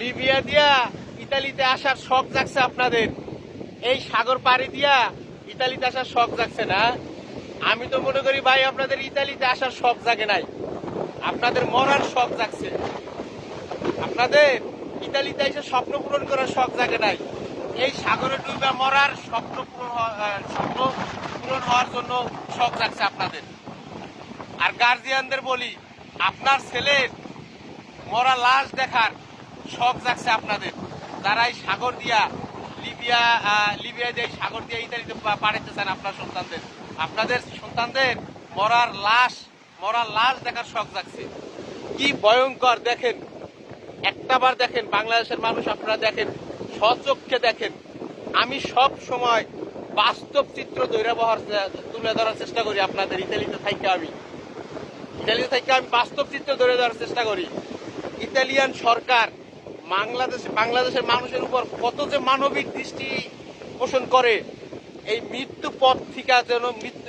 Libya দিয়া ইতালিতে আসার শখ জাগছে আপনাদের। এই সাগর পাড়ি দিয়া ইতালিতে আসার শখ জাগছে না? আমি তো মনে করি ভাই, আপনাদের ইতালিতে আসার শখ জাগে নাই। আপনাদের মরার শখ জাগছে। আপনাদের ইতালিতে এসে স্বপ্ন পূরণ করার শখ জাগে নাই। এই সাগরে ডুবে মরার স্বপ্ন পূরণ স্বপ্ন পূরণ হওয়ার জন্য শখ জাগছে আপনাদের। আর গার্জিয়ানদের বলি, আপনার ছেলের মরা লাশ দেখার শখ জাগছে আপনাদের। যারা এই সাগর দিয়া, লিবিয়া লিবিয়া দিয়ে সাগর দিয়ে ইতালিতে পাঠাতে চান আপনার সন্তানদের। আপনাদের সন্তানদের মরার লাশ মরার লাশ দেখার শখ জাগছে কি ভয়ঙ্কর, দেখেন। একটাবার দেখেন, বাংলাদেশের মানুষ আপনারা দেখেন, সচক্ষে দেখেন। আমি সব সময় বাস্তব চিত্র ধৈর্য বহার তুলে ধরার চেষ্টা করি আপনাদের, ইতালিতে থাইকে আমি। ইতালিতে থেকে আমি বাস্তব চিত্র ধরে ধরার চেষ্টা করি। ইতালিয়ান সরকার বাংলাদেশ বাংলাদেশের মানুষের উপর কত যে মানবিক দৃষ্টি পোষণ করে, এই মৃত্যু পথ থেকে যেন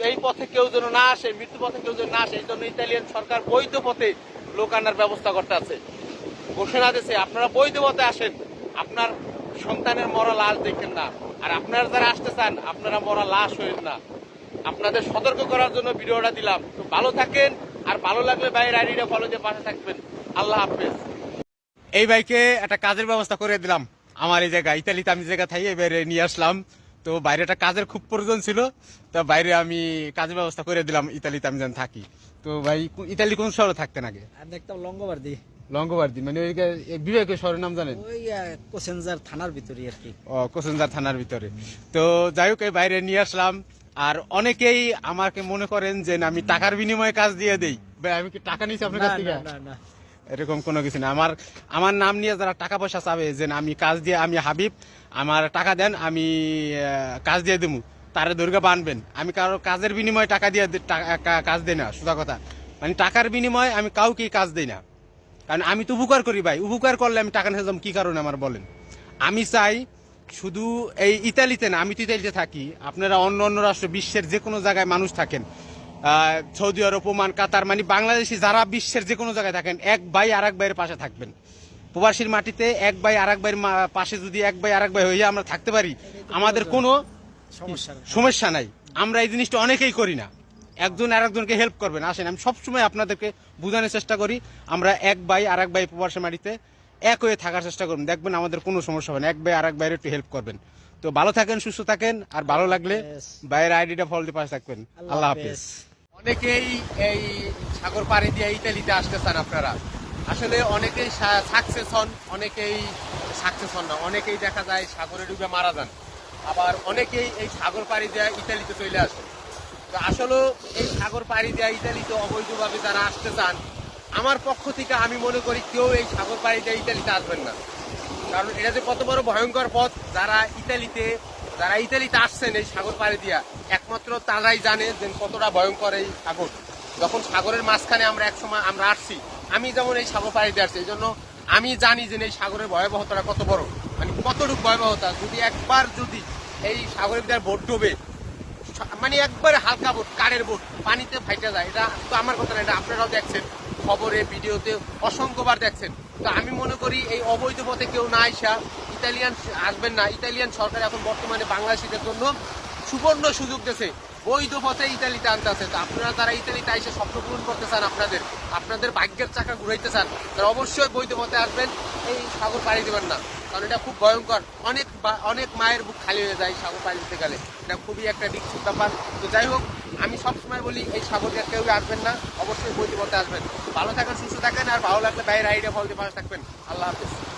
এই পথে কেউ যেন না আসে, মৃত্যু পথে কেউ যেন না আসে, এই জন্য ইতালিয়ান সরকার বৈধ পথে লোক আনার ব্যবস্থা করতে আছে। ঘোষণা দিয়েছে, আপনারা বৈধ পথে আসেন, আপনার সন্তানের মরা লাশ দেখেন না, আর আপনারা যারা আসতে চান, আপনারা মরা লাশ হয়েন না। আপনাদের সতর্ক করার জন্য ভিডিওটা দিলাম। তো ভালো থাকেন, আর ভালো লাগলে বাইরের আইডিটা ফলো দিয়ে পাশে থাকবেন। আল্লাহ হাফেজ। এই বাইকে একটা কাজের ব্যবস্থা করে দিলাম। আমার এই জায়গা ইতালিতে আমি জায়গা থাই এবারে নিয়ে আসলাম। তো বাইরে একটা কাজের খুব প্রয়োজন ছিল তো বাইরে আমি কাজের ব্যবস্থা করে দিলাম ইতালিতে আমি যেন থাকি। তো ভাই ইতালি কোন শহরে থাকতেন আগে? দেখতাম লঙ্গবার্দি। লঙ্গবার্দি মানে ওই বিবেকের শহরের নাম জানেন? ওই কোসেনজার থানার ভিতরে আর কি। ও কোসেনজার থানার ভিতরে। তো যাই হোক এই বাইরে নিয়ে আসলাম। আর অনেকেই আমাকে মনে করেন যে আমি টাকার বিনিময়ে কাজ দিয়ে দেই। ভাই আমি কি টাকা নিচ্ছি আপনার কাছ থেকে? না না। এরকম কোনো কিছু না আমার আমার নাম নিয়ে যারা টাকা পয়সা চাবে, যে আমি কাজ দিয়ে আমি হাবিব, আমার টাকা দেন, আমি কাজ দিয়ে দেবো তারে দুর্গা বানবেন। আমি কারও কাজের বিনিময়ে টাকা দিয়ে কাজ দিই না, সোজা কথা। মানে টাকার বিনিময়ে আমি কাউকেই কাজ দিই না। কারণ আমি তো উপকার করি ভাই। উপকার করলে আমি টাকা নিয়ে যাব কি কারণে আমার বলেন? আমি চাই শুধু এই ইতালিতে না, আমি তো ইতালিতে থাকি। আপনারা অন্য অন্য রাষ্ট্র, বিশ্বের যে কোনো জায়গায় মানুষ থাকেন। সৌদি আরব ওমান কাতার মানে বাংলাদেশি যারা বিশ্বের যে কোনো জায়গায় থাকেন এক ভাই আর এক ভাইয়ের পাশে থাকবেন। প্রবাসীর মাটিতে এক ভাই আর এক ভাইয়ের পাশে যদি এক ভাই আর এক ভাই হয়ে আমরা থাকতে পারি আমাদের কোনো সমস্যা সমস্যা নাই। আমরা এই জিনিসটা অনেকেই করি না। একজন আর একজনকে হেল্প করবেন। আসেন আমি সবসময় আপনাদেরকে বোঝানোর চেষ্টা করি আমরা এক ভাই আর এক ভাই প্রবাসী মাটিতে এক হয়ে থাকার চেষ্টা করবেন দেখবেন আমাদের কোনো সমস্যা হবে না। এক ভাই আর এক ভাইয়ের একটু হেল্প করবেন। তো ভালো থাকেন সুস্থ থাকেন আর ভালো লাগলে বাইরের আইডিটা ফলো দিয়ে পাশে থাকবেন। আল্লাহ হাফেজ। অনেকেই এই সাগর পাড়ি দিয়ে ইতালিতে আসতে চান আপনারা। আসলে অনেকেই সাকসেস হন, অনেকেই সাকসেস হন না। অনেকেই দেখা যায় সাগরে ডুবে মারা যান। আবার অনেকেই এই সাগর পাড়ি দিয়ে ইতালিতে চলে আসেন। তো আসলে এই সাগর পাড়ি দিয়ে ইতালিতে অবৈধভাবে যারা আসতে চান, আমার পক্ষ থেকে আমি মনে করি কেউ এই সাগর পাড়ি দিয়ে ইতালিতে আসবেন না। কারণ এটা যে কত বড় ভয়ঙ্কর পথ, যারা ইতালিতে যারা ইতালিতে আসছেন এই সাগর পাড়ি দিয়া, একমাত্র তারাই জানে যে কতটা ভয়ঙ্কর এই সাগর। যখন সাগরের মাঝখানে আমরা এক সময় আমরা আসছি, আমি যেমন এই সাগর পাড়ি দিয়ে আসছি, এই জন্য আমি জানি যে এই সাগরের ভয়াবহতাটা কত বড়। মানে কতটুকু ভয়াবহতা, যদি একবার যদি এই সাগরের ভিতরে বোট ডুবে মানে একবারে হালকা বোট, কারের বোট, পানিতে ফাইটা যায়, এটা তো আমার কথা না, এটা আপনারাও দেখছেন, খবরে, ভিডিওতে অসংখ্যবার দেখছেন। তো আমি মনে করি এই অবৈধ পথে কেউ না আইসা ইতালিয়ান আসবেন না। ইতালিয়ান সরকার এখন বর্তমানে বাংলাদেশিদের জন্য সুবর্ণ সুযোগ দিয়েছে। বৈধ পথে ইতালিতে আনতে আছে। তো আপনারা যারা ইতালিতে এসে স্বপ্ন পূরণ করতে চান আপনাদের আপনাদের ভাগ্যের চাকা ঘুরাইতে চান, তারা অবশ্যই বৈধ পথে আসবেন। এই সাগর পাড়ি দেবেন না। কারণ এটা খুব ভয়ঙ্কর। অনেক অনেক মায়ের বুক খালি হয়ে যায় সাগর পাড়ি দিতে গেলে। এটা খুবই একটা রিক্সের ব্যাপার। তো যাই হোক, আমি সবসময় বলি, এই সাগর দিয়ে কেউ আসবেন না। অবশ্যই বৈধ পথে আসবেন। ভালো থাকেন, সুস্থ থাকেন, আর ভালো লাগলে বাইরে আইডিয়া ফল দিয়ে পাশে থাকবেন। আল্লাহ হাফিজ।